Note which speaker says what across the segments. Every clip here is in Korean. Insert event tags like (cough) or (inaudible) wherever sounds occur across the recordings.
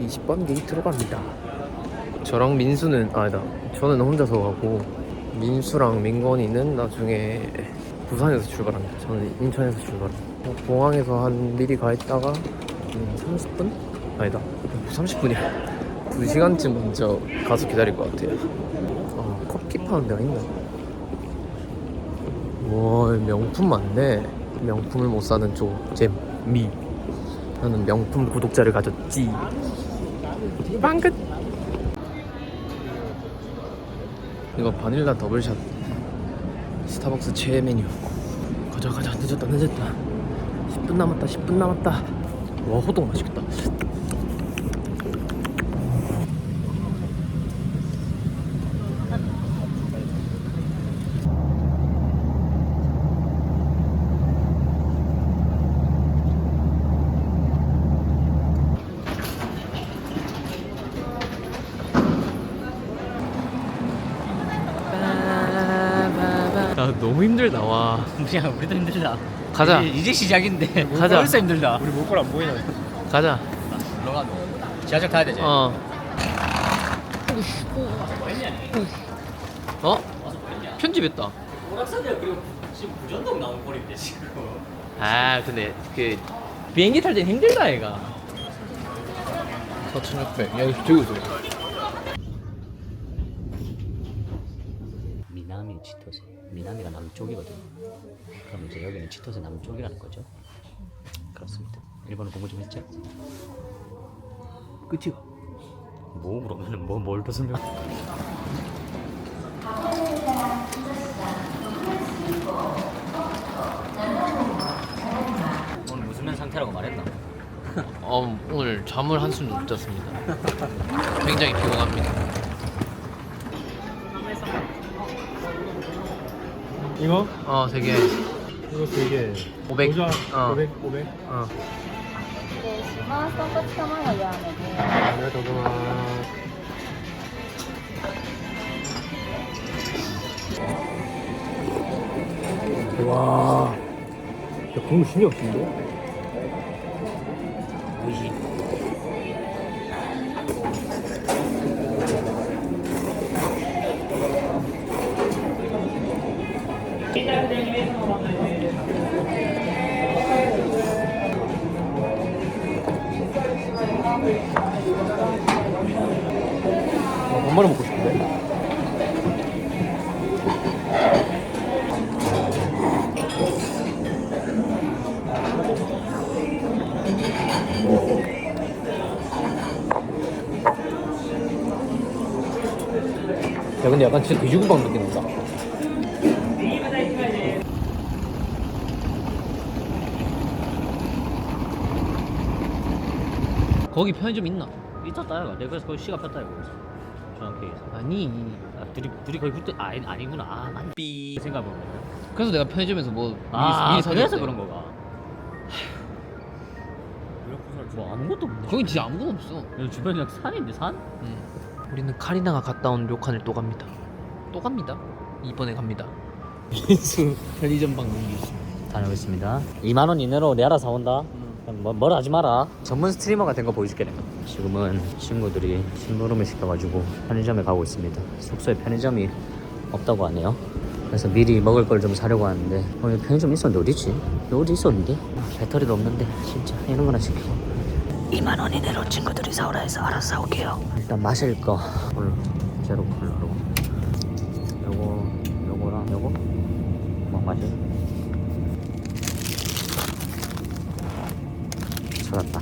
Speaker 1: (20번) 게이트로 갑니다. 저랑 민수는 아니다. 저는 혼자서 가고 민수랑 민건이는 나중에 부산에서 출발합니다 저는 인천에서 출발합니다 어, 공항에서 한 미리 가 있다가 음, 30분? 아니다. 30분이야. 2시간쯤 먼저 가서 기다릴 것 같아요. 아 커피 파는 데가 있나? 와 명품 많네. 명품을 못 사는 쪽제미. 나는 명품 구독자를 가졌지. 빵끝 이거 바닐라 더블샷 스타벅스 최애 메뉴. 가자 가자. 늦었다 늦었다. 10분 남았다 10분 남았다. 와 호동 맛있겠다 나 너무 힘들다 와.
Speaker 2: 야 우리도 힘들다.
Speaker 1: 가자.
Speaker 2: 이제, 이제 시작인데.
Speaker 1: 가자.
Speaker 2: 벌써 힘들다.
Speaker 3: 우리 목걸 안 보이나?
Speaker 1: 가자.
Speaker 2: 너가 지하철 타야 되지.
Speaker 1: 어. 어? 편집했다.
Speaker 2: 오락산이야 그리고 지금 부전동 나온 꼴인데 지금.
Speaker 1: 아 근데 그 비행기 탈 땐 힘들다 얘가. 4,600 야 이거 되게 좋아
Speaker 2: 미남이 치토세 남쪽이거든 그럼 이제 여기는 치토세 남쪽이라는 거죠? 그렇습니다. 일본어 공부 좀 했죠?
Speaker 1: 끝이가
Speaker 2: 뭐 그러면은 뭐뭘더 설명 오늘 무수면 상태라고 말했나? (laughs)
Speaker 1: 어, 오늘 잠을 한숨 못 잤습니다. 굉장히 피곤합니다
Speaker 3: 이거?
Speaker 1: 어 되게
Speaker 3: 이거 되게
Speaker 1: 500
Speaker 3: 모자
Speaker 1: 어.
Speaker 3: 500 500
Speaker 1: 어.
Speaker 4: 失礼します。とんかつ卵やめで。
Speaker 3: 아, 내가 저거 와, 야, 국물 신이 없는데? 아, 반말을 먹고 싶은데? 야 근데 약간 진짜 돼지국밥 느낌 난다
Speaker 1: 거기 편의점 있나?
Speaker 2: 있었다 이거 내가 거기 시가 폈다 이거 그래서 얘기해서
Speaker 1: 아니
Speaker 2: 아, 둘이 둘이 거의 붙어 아 아니, 아니구나. 아, 아니 삐. 생각해보면.
Speaker 1: 그래서 내가 편의점에서 뭐 미리,
Speaker 2: 아
Speaker 1: 미리
Speaker 2: 그래서
Speaker 1: 사줬대.
Speaker 2: 그런 거가. 뭐 아무것도 없네.
Speaker 1: 거긴 진짜 아무것도 없어.
Speaker 2: 여기 주변에 그냥 산인데 산?
Speaker 1: 응. 우리는 카리나가 갔다 온 료칸을 또 갑니다. 또 갑니다? 이번에 갑니다. 민수 편의점 방문기
Speaker 2: 다녀오겠습니다. 2만원 이내로 내 알아 사온다 뭐, 뭘 하지 마라. 전문 스트리머가 된거 보여줄게 내가. 지금은 친구들이 심부름을 시켜가지고 편의점에 가고 있습니다. 숙소에 편의점이 없다고 하네요. 그래서 미리 먹을 걸 좀 사려고 하는데 어, 여기 편의점 있었는데 어디지? 어디 있었는데? 배터리도 없는데 진짜 이런 거나 시키고 2만 원 이내로 친구들이 사오라 해서 알아서 사올게요. 일단 마실 거 콜, 제로 콜라로. 요거 요거랑 요거? 뭐 마실?
Speaker 1: selatan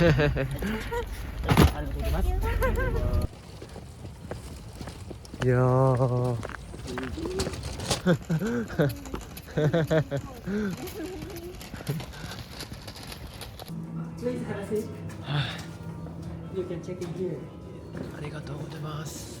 Speaker 1: 이야. 아리가또 고자마스.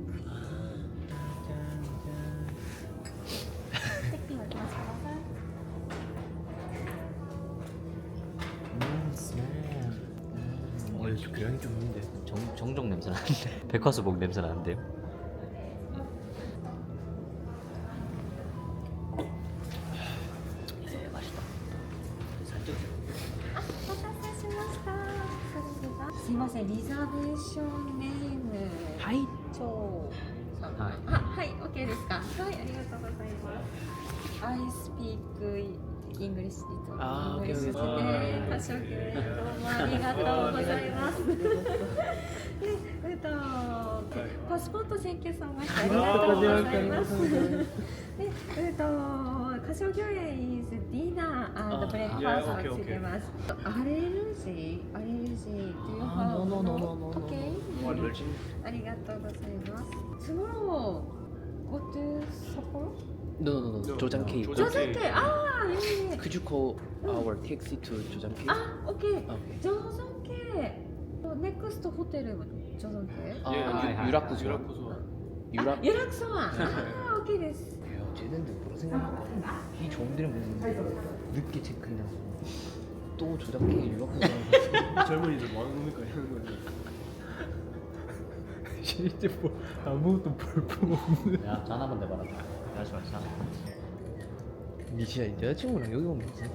Speaker 1: 교양이 좀 있는데.
Speaker 2: 정, 정종 냄새 나는데 (laughs) 백화수복 냄새 나는데요
Speaker 4: スポッ
Speaker 1: ト選
Speaker 4: 挙さんありがとうございます。えっ、ー、と歌唱共演 is dinner をしてます。アレルギーアレルギー
Speaker 1: っ
Speaker 4: てありがとうございます。スモロー go to supper
Speaker 1: どうぞどうぞ、ジョ
Speaker 4: ジャンケイ。ジ
Speaker 1: ョジャンケイああ、いい
Speaker 4: ね。あゅこ、
Speaker 1: our。あ、オ
Speaker 4: ッケー。ジョジャンケイ。ネクストホテル。 조선케.
Speaker 1: 아,
Speaker 2: 예,
Speaker 1: 유,
Speaker 2: 예.
Speaker 1: 유락구조. 유락.
Speaker 4: 유락소원. 아, 오케이 です.
Speaker 1: 야, 쟤네들 뭐라 생각할까? 이 좋은 데는 뭐 늦게 체크인하고 또 조장케이 유락구조.
Speaker 3: 젊은이들 뭐 하는 겁니까 이런 거지. (laughs) 실제 뭐 아무것도 볼품 없는.
Speaker 2: 야 전화 한번 내봐라 다시 마시
Speaker 1: 니 진짜 여자친구랑 여기 오면 진짜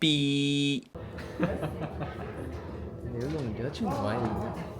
Speaker 1: 삐 근데 여기 오면 여자친구 많이 있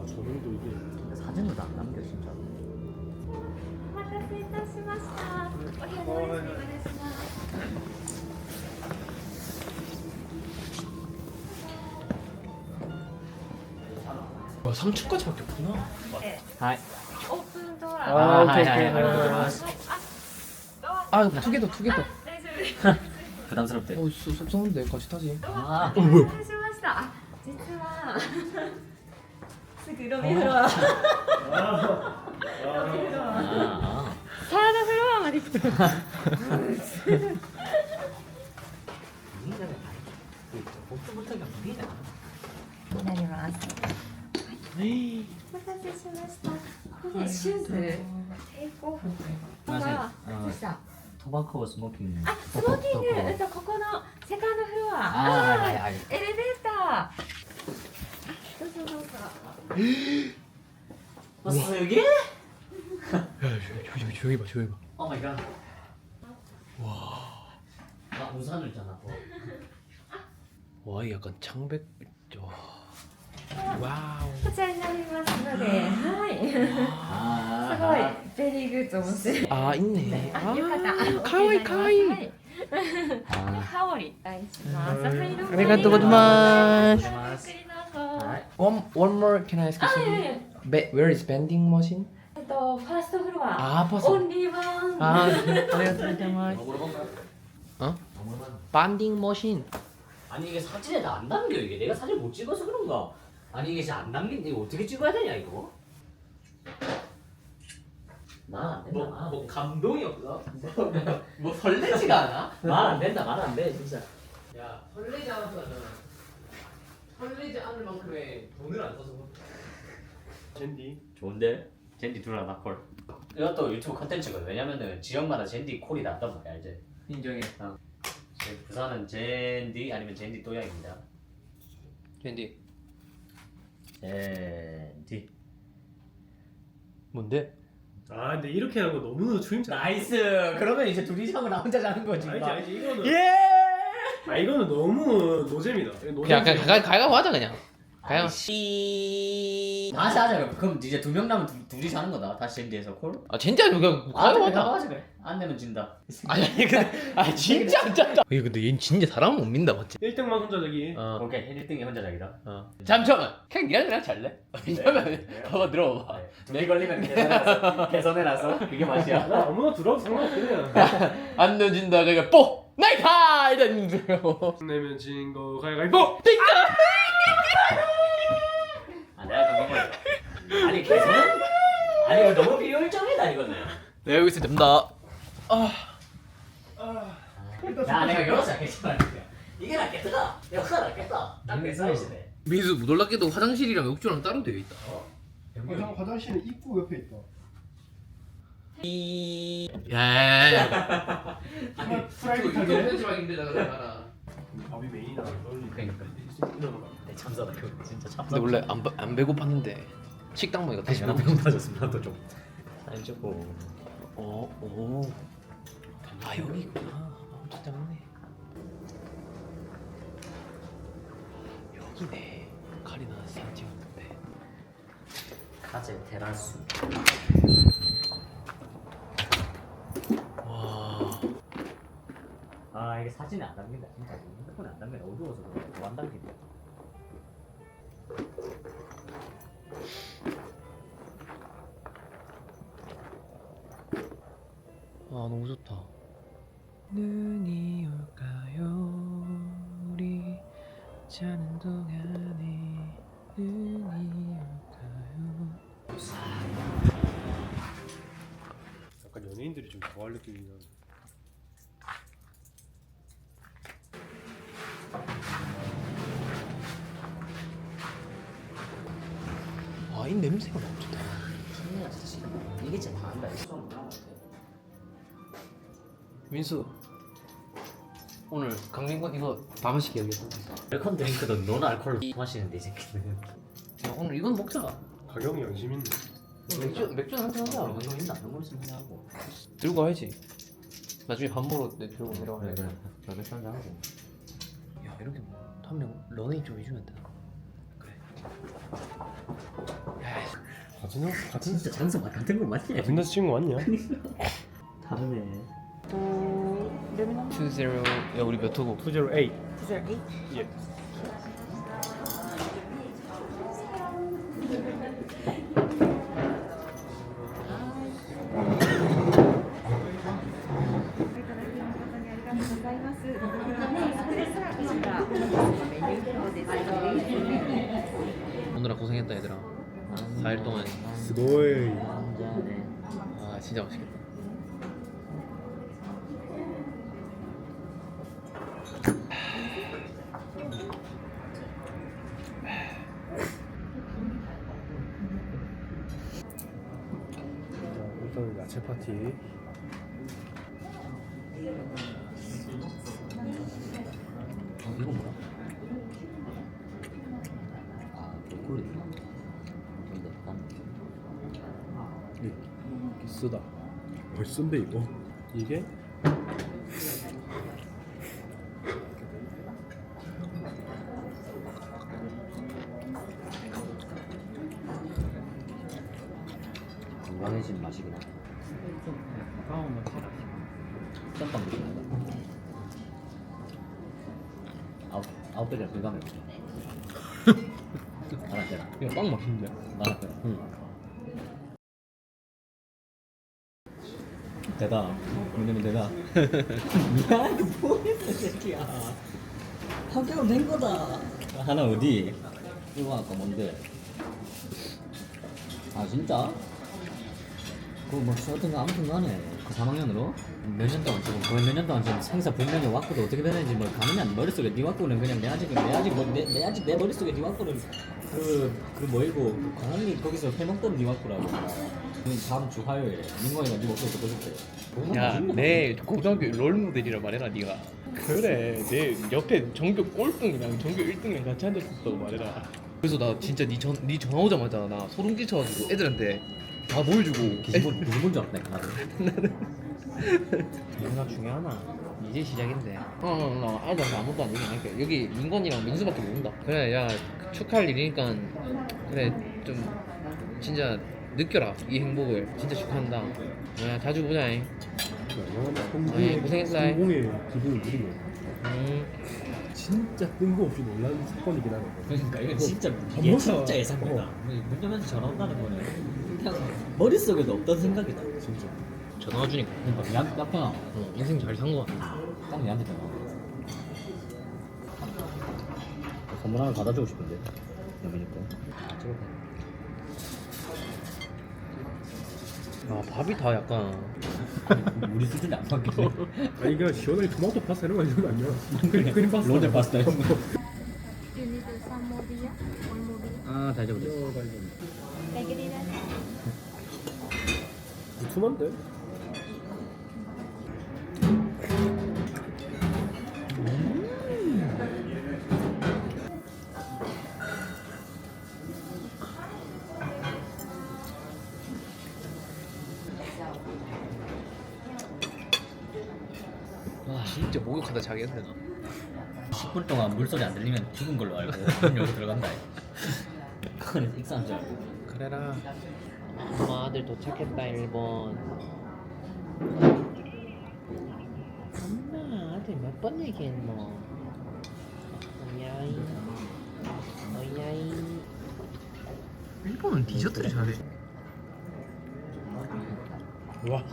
Speaker 3: 아 저놈도 이게
Speaker 2: 사진도 다 안 남겨 진짜
Speaker 4: お待たせいたしました。お部屋のお願いします。
Speaker 1: 와 3층까지밖에 없구나
Speaker 2: はい
Speaker 4: オープンドア。
Speaker 1: 아, 오케이,
Speaker 2: 아,
Speaker 1: 오케이.
Speaker 2: 아, 아, 아,
Speaker 4: 아,
Speaker 1: 아두 개 더 두 개더
Speaker 4: 大丈夫です。
Speaker 2: 부담스럽대
Speaker 1: 어 속- 속상한데 같이 타지
Speaker 2: 아
Speaker 4: お待た ロビーフロアサードフロアまで来たなりますお待たせしましたこれシューズテイクオフとか靴下
Speaker 2: トバコスモーキング。
Speaker 4: あ、スモーキング、えっと、ここのセカンドフロア。
Speaker 2: あ、はい、
Speaker 4: エレベーター。どうぞどうぞ。
Speaker 2: 왔어 여기?
Speaker 1: 야 저기 저기 저기 봐 저기 봐
Speaker 2: 오 마이 갓. 와. 나 우산을 잖아.
Speaker 1: 와, 이 약간 창백. 와. 와우.
Speaker 4: こちらになりますので、はい。す
Speaker 2: 아.
Speaker 4: ごい、ベリーグッド面白い。
Speaker 1: 아, 있네.
Speaker 4: あ、よかった。
Speaker 1: 아, 가와이 가와이.
Speaker 4: はい。羽織お願いします。はい、どうも
Speaker 1: 아리가또 고자마스.
Speaker 4: ゆっくりどう Alright.
Speaker 1: One one more. Can I ask you
Speaker 4: 아,
Speaker 1: something?
Speaker 4: 예,
Speaker 1: 예. Ba- where is vending machine?
Speaker 4: 또 파스트 프로가
Speaker 1: 아,
Speaker 4: 아파서. 온리만 아, 네.
Speaker 1: 안녕하세요. 물어본다. 어? 반딩 머신.
Speaker 2: 아니 이게 사진에 다 안 담겨 이게 내가 사진 못 찍어서 그런가? 아니 이게 진짜 안 담긴 이거 어떻게 찍어야 되냐 이거? 말안 된다 뭐, 뭐 감동이 없어? 뭐, 뭐 설레지가 않아? 말 안 된다 말 안 돼 진짜.
Speaker 1: 야 설레지 않았잖아. 설레지 않을 만큼의 돈을 안 써서.
Speaker 3: 젠디.
Speaker 2: 좋은데? 젠디 둘 하나 콜. 이것도 유튜브 컨텐츠거든. 왜냐면은 지역마다 젠디 콜이 났단 말이야 이제.
Speaker 1: 인정해
Speaker 2: 어. 제 부산은 젠디 아니면 젠디 또야입니다.
Speaker 1: 앤디
Speaker 2: 젠디.
Speaker 1: 뭔데?
Speaker 3: 아 근데 이렇게 하는 거 너무 주임차.
Speaker 2: 나이스. 그러면 이제 둘이 자고 나 혼자 자는 거지.
Speaker 3: 알지 알지 이거는.
Speaker 2: 예.
Speaker 3: 아 이거는 너무 노잼이다. 이거
Speaker 1: 그냥
Speaker 3: 노잼.
Speaker 1: 그냥 가, 가위바위보 하자 그냥 가위바위보
Speaker 2: 씨. 다시 하자 그럼. 그럼 이제 두 명 남은 둘, 둘이 자는 거다. 다시 젠디에서 콜.
Speaker 1: 아 진짜 그냥
Speaker 2: 아,
Speaker 1: 가위바위보
Speaker 2: 그래,
Speaker 1: 하자
Speaker 2: 하자 그래. 안 내면 진다.
Speaker 1: 아니 아니 근데 아 진짜 진짜 이게 근데 얘 진짜 사람 못 믿는다 맞지?
Speaker 3: 1등만 혼자 자기.
Speaker 1: 어
Speaker 2: 오케이 1등이 혼자 자기다.
Speaker 1: 어. 잠시만 그냥 니가 그냥 잘래? 왜냐면
Speaker 2: 네.
Speaker 1: 봐봐 들어봐
Speaker 2: 네. 돈이 걸리면 개선해놨어. (laughs) 개선해놨어. 그게 맛이야.
Speaker 3: 나 아무나 들어도 상관없긴 해.
Speaker 1: 안 넣어진다 그러니까 뽀! 나이파! 이런 거
Speaker 3: 내면 진거 가위바위보.
Speaker 2: 아 내가 그거 거 아니 개선? 아니 이거 너무 비효율적이다 이거는.
Speaker 1: 내가 여기서 된다
Speaker 2: 야 내가 여기서 괜찮아. 이게 낫겠다. 여기가 낫겠다. 딱 내 사이즈네.
Speaker 1: 민수 무돌라게도 화장실이랑 욕조랑 따로 되어 있다
Speaker 3: 형 화장실은 입구 옆에 있다.
Speaker 1: 야야야야
Speaker 3: 프라이빗
Speaker 1: 현지막 힘들다 그러잖아
Speaker 3: 밥이 메인이다.
Speaker 2: 그러니까. 내 참사다 그거 진짜 참사.
Speaker 1: 근데 원래 안, 배- 안 배고팠는데 식당 먹으니까 다시
Speaker 2: 나도
Speaker 1: 배고파
Speaker 2: 배고파졌어 나도 좀. 사진 찍고.
Speaker 1: 어, 오. 아 여기구나 엄청 작네 여기네 카리나 사진 찍었는데
Speaker 2: 카제 테라스. 아 이게 사진에 안 담긴다 진짜 핸드폰에 안 담긴다 어두워서 그래 뭐안 담긴다
Speaker 1: 아 너무 좋다. 눈이 올까요? 우리 자는 동안에 눈이 올까요?
Speaker 3: 약간 연예인들이 좀 좋아할 느낌이 나는.
Speaker 1: 민수, 오늘 강민권 이거 다 마시게 여기서.
Speaker 2: 웰컴 드링크도 논 알콜로 (laughs) 마시는데 이 새끼는
Speaker 1: 야, 오늘 이건 먹자.
Speaker 3: 가격이 양심 있네.
Speaker 1: 맥주 맥주 한잔 하자.
Speaker 2: 이거 있나 이거 있으면 그냥 하고
Speaker 1: 들고 와야지. 나중에 밥 먹으러 내 들고 내려와.
Speaker 2: 그래 그래 저녁 한잔 하고
Speaker 1: 야 이렇게 뭐 한명 런웨이 좀 해주면 되나? 그래.
Speaker 3: 같은 형 같은
Speaker 2: 진짜 장소 맛 같은 거 맞지?
Speaker 3: 같은 데서 거 맞냐? (laughs)
Speaker 2: 다르네
Speaker 1: 2-0 야 우리 몇 호고?
Speaker 3: 208. 예.
Speaker 1: 오늘아 고생했다 얘들아. 4일 동안.
Speaker 3: 스고이.
Speaker 2: 한잔에
Speaker 1: 아 진짜 맛있겠다.
Speaker 3: 일단 야채 파티.
Speaker 2: 어 이거 뭐야? 아 개꿀이구나 근데 약간
Speaker 3: 쓰다. 벌써인데 이거. 이게
Speaker 2: 야 이거 뭐했어 새끼야 합격은 된 거다 하나 어디? 이거 아까 뭔데? 아 진짜? 그거 뭐 어떤 거 아무튼 간에 그 3학년으로 몇 년 동안 지금 거의 몇년 동안 지금 생사 불명의 왁구도 어떻게 되는지 뭐안 머릿속에 네 왁구는 그냥 내 아직 내 아직 뭐, 내, 내 아직 내 머릿속에 네 왁구는 그 그 뭐이고 광원리 거기서 해먹던 네 왁구라고. 그 다음 주 화요일에 민건이가 네 목소리 듣고 싶대
Speaker 5: 야 내 고등학교 롤 모델이라 말해라 네가. 그래 내 옆에 전교 꼴등이랑 전교 1등이랑 같이 앉았었다고 말해라. 그래서 나 진짜 니, 전, 니 전화 오자마자 나 소름 끼쳐가지고 애들한테 다 보여주고.
Speaker 2: 기분 줄 알았네 나도
Speaker 1: 누가 (laughs) 중요하나? 이제 시작인데. 어어 애들한테 아무도 안 얘기하니까. 여기 민건이랑 민수밖에 모른다. 그래 야 축하할 일이니까 그래 좀 진짜 느껴라 이 행복을. 진짜 축하한다. 야 자주 보자잉. 아이, 고생했어.
Speaker 3: 성공의 기분을 누리고
Speaker 1: 음.
Speaker 3: 진짜 뜬금없이 놀란 사건이긴 하네.
Speaker 2: 그러니까 이건 진짜
Speaker 3: 한
Speaker 2: 이게 진짜 예상이다. 문제면서 전화 온다는 거 는 그냥 머릿속에도 없던 생각이다
Speaker 3: 진짜.
Speaker 1: 전화 주니까.
Speaker 2: 그러니까 미안 딱 편하
Speaker 1: 어, 인생 잘 산 거 같아.
Speaker 2: 딱 얘한테 전화 선물 하나 받아주고 싶은데. 여기니
Speaker 1: 거아 밥이 다 약간.
Speaker 2: 우리 수준이 안 바뀌네.
Speaker 3: 아니 그냥 시원하게 토마토 파스타 이런 거 있는 거 아니야? 그림 파스타.
Speaker 2: 로제 파스타 이런 거
Speaker 4: You need some more beer? One more beer?
Speaker 2: 아, 다잡았
Speaker 4: Margarita?
Speaker 3: 두툼한데?
Speaker 1: 와 진짜 목욕하다 자겠는데 나.
Speaker 2: 10분 동안 물소리 안 들리면 죽은 걸로 알고 그럼 여기 들어간다. (laughs) 그건 익사한 줄 알고.
Speaker 1: 그래라 엄마 아들 도착했다 일본 엄마 아들 몇 번 얘기했노 어야이 어야이 일본은 디저트를 잘해
Speaker 3: 와.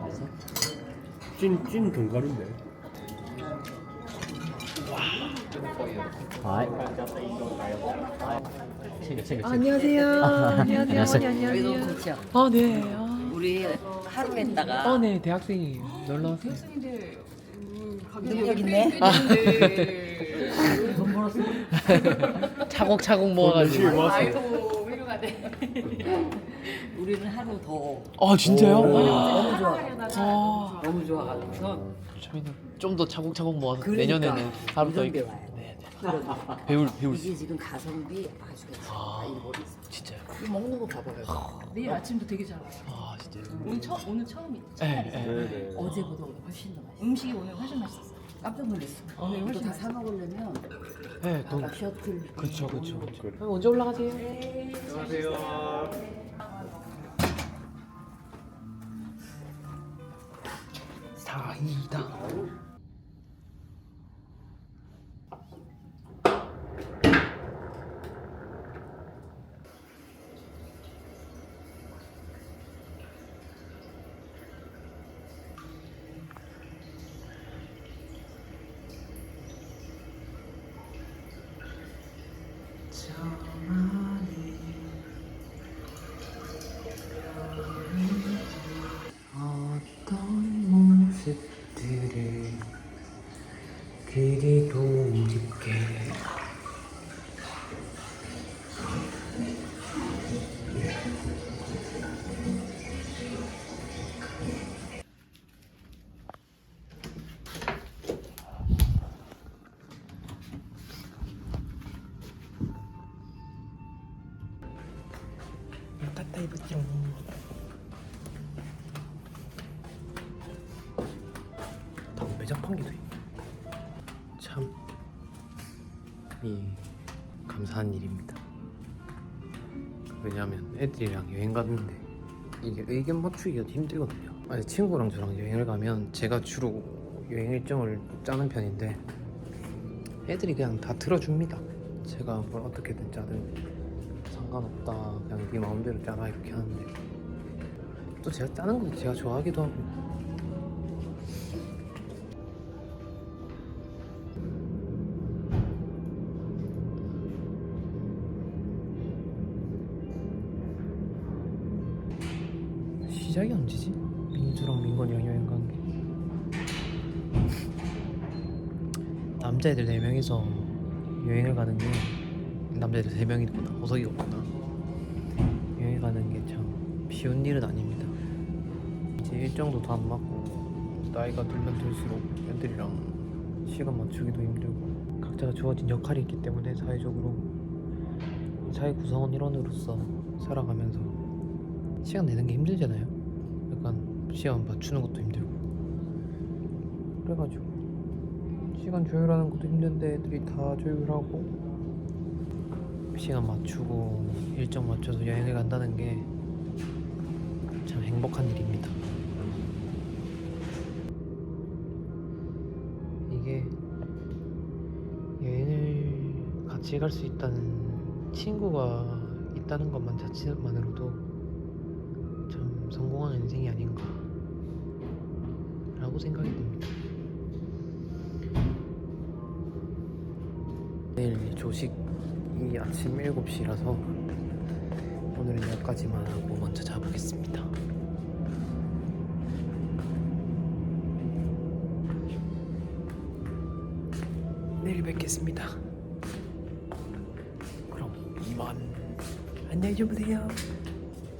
Speaker 2: 맛있어?
Speaker 3: 찐 찐 견과류인데.
Speaker 2: 아이 챙겨 챙겨
Speaker 6: 안녕하세요. 안녕하세요.
Speaker 2: 안녕하세요.
Speaker 6: 어머니,
Speaker 7: 저희도
Speaker 6: 안녕하세요.
Speaker 7: 그렇죠.
Speaker 6: 아, 네. 아,
Speaker 7: 우리 하루 했다가
Speaker 6: 어, 네. 대학생이에요. 놀러 왔어요.
Speaker 7: 능력 있네. 돈 벌었어. (laughs)
Speaker 1: 차곡차곡 모아가지고
Speaker 7: 아이고 훌륭하네. 우리는 하루 더
Speaker 6: 아, 진짜요?
Speaker 7: 너무 좋아.
Speaker 6: 아,
Speaker 7: 너무 좋아가지고서
Speaker 1: 저희는 좀 더 차곡차곡 모아서
Speaker 7: 그러니까
Speaker 1: 내년에는 하루 더
Speaker 7: 무전배
Speaker 1: 있게
Speaker 7: 와요.
Speaker 1: 네, 네.
Speaker 7: 그러니까
Speaker 1: 배울 배울 수
Speaker 7: 이게 지금 가성비 아주 괜찮아. 아, 일본이 있어.
Speaker 1: 진짜요
Speaker 7: 이 먹는 거 봐봐요.
Speaker 8: 내일 아침도 되게 잘 와요.
Speaker 1: 아 진짜요
Speaker 8: 오늘 처음 오늘 처음이에요.
Speaker 1: 네, 네.
Speaker 7: 어제보다 오늘 훨씬 더 맛있어.
Speaker 8: 음식이 오늘 훨씬 맛있었어요.
Speaker 7: 깜짝 놀랐어.
Speaker 8: 오늘 훨씬
Speaker 7: 다 사 먹으려면
Speaker 1: 네, 돈
Speaker 7: 아까 셔틀.
Speaker 1: 그쵸 그쵸 그럼 언제 올라가세요? 사이다 모습들을 그리고 애들이랑 여행 갔는데 이게 의견 맞추기가 힘들거든요. 아니 친구랑 저랑 여행을 가면 제가 주로 여행 일정을 짜는 편인데 애들이 그냥 다 들어줍니다. 제가 뭘 어떻게든 짜든 상관없다. 그냥 네 마음대로 짜라 이렇게 하는데 또 제가 짜는 거 제가 좋아하기도 하고 4명이서 여행을 가는 게 남자애들 3명이구나. 호석이가 없구나. 여행 가는 게 참 쉬운 일은 아닙니다. 이제 일정도 다 안 맞고 나이가 들면 들수록 애들이랑 시간 맞추기도 힘들고 각자가 주어진 역할이 있기 때문에 사회적으로 사회 구성원 일원으로서 살아가면서 시간 내는 게 힘들잖아요. 약간 시간 맞추는 것도 힘들고. 그래가지고 시간 조율하는 것도 힘든데 애들이 다 조율하고 시간 맞추고 일정 맞춰서 여행을 간다는 게 참 행복한 일입니다. 이게 여행을 같이 갈 수 있다는 친구가 있다는 것만 자체만으로도 참 성공한 인생이 아닌가 라고 생각이 듭니다. 내일 조식이 아침 7시라서 오늘은 여기까지만 하고 먼저 자보겠습니다. 내일 뵙겠습니다. 그럼 이만 안녕히 주무세요.